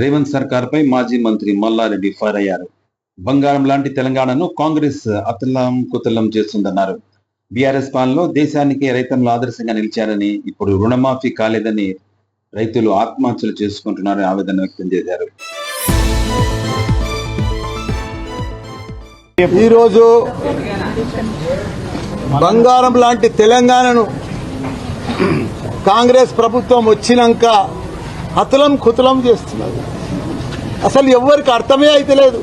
రేవంత్ సర్కార్ పై మాజీ మంత్రి మల్లారెడ్డి ఫైర్ అయ్యారు. బంగారం లాంటి తెలంగాణను కాంగ్రెస్ అతలం కుతలం చేస్తుందన్నారు. బీఆర్ఎస్ పాలనలో దేశానికి రైతులు ఆదర్శంగా నిలిచారని ఇప్పుడు రుణమాఫీ కాలేదని రైతులు ఆత్మహత్యలు చేసుకుంటున్నారని ఆవేదన వ్యక్తం చేశారు. ఈరోజు బంగారం లాంటి తెలంగాణను కాంగ్రెస్ ప్రభుత్వం వచ్చినాక హతులం కుతులం చేస్తున్నది అసలు ఎవరికి అర్థమే అయితే లేదు.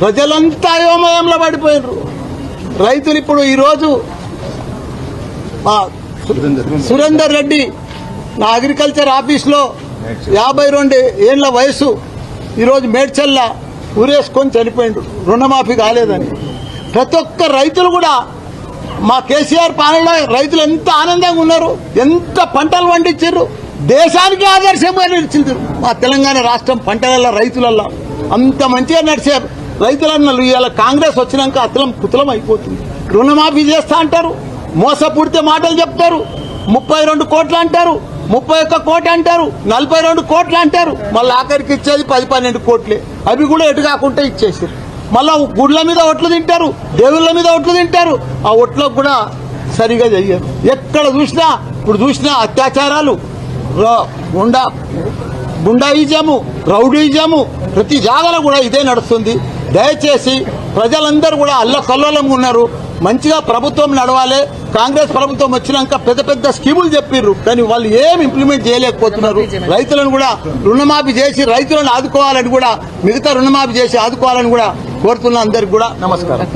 ప్రజలంతా అయోమయంలో పడిపోయినరు. రైతులు ఇప్పుడు ఈరోజు మా సురేందర్ రెడ్డి నా అగ్రికల్చర్ ఆఫీస్లో యాభై రెండు ఏళ్ళ వయసు ఈరోజు మేడ్చల్ల ఊరేసుకొని చనిపోయిండు. రుణమాఫీ కాలేదని. ప్రతి ఒక్క రైతులు కూడా మా కేసీఆర్ పాలనలో రైతులు ఎంత ఆనందంగా ఉన్నారు ఎంత పంటలు పండించారు దేశానికి ఆదర్శంగా నిలిచింది మా తెలంగాణ రాష్ట్రం పంటలల్లో రైతులల్లో. అంత మంచిగా నడిచారు. రైతులన్నలు ఇవాళ కాంగ్రెస్ వచ్చినాక అతలం కుతలం అయిపోతుంది రుణమాఫీ చేస్తా అంటారు. మోసపూడితే మాటలు చెప్తారు. ముప్పై రెండు కోట్లు అంటారు. ముప్పై ఒక్క కోటి అంటారు. నలభై రెండు కోట్లు అంటారు. మళ్ళీ ఆఖరికి ఇచ్చేది పది పన్నెండు కోట్లే. అవి కూడా ఎటు కాకుండా ఇచ్చేసారు. మళ్ళా గుడ్ల మీద ఒట్లు తింటారు. దేవుళ్ళ మీద ఒట్లు తింటారు. ఆ ఒట్లకు కూడా సరిగా చెయ్యరు. ఎక్కడ చూసినా ఇప్పుడు చూసినా అత్యాచారాలు. గుండా గుండాయిజము రౌడీజము ప్రతి జాగాలో కూడా ఇదే నడుస్తుంది. దయచేసి ప్రజలందరూ కూడా అల్ల కల్లోలంగా ఉన్నారు. మంచిగా ప్రభుత్వం నడవాలి. కాంగ్రెస్ ప్రభుత్వం వచ్చినాక పెద్ద పెద్ద స్కీములు చెప్పిర్రు. కానీ వాళ్ళు ఏం ఇంప్లిమెంట్ చేయలేకపోతున్నారు. రైతులను కూడా రుణమాఫీ చేసి రైతులను ఆదుకోవాలని కూడా మిగతా రుణమాఫీ చేసి ఆదుకోవాలని కూడా కోరుతున్న అందరికి కూడా నమస్కారం.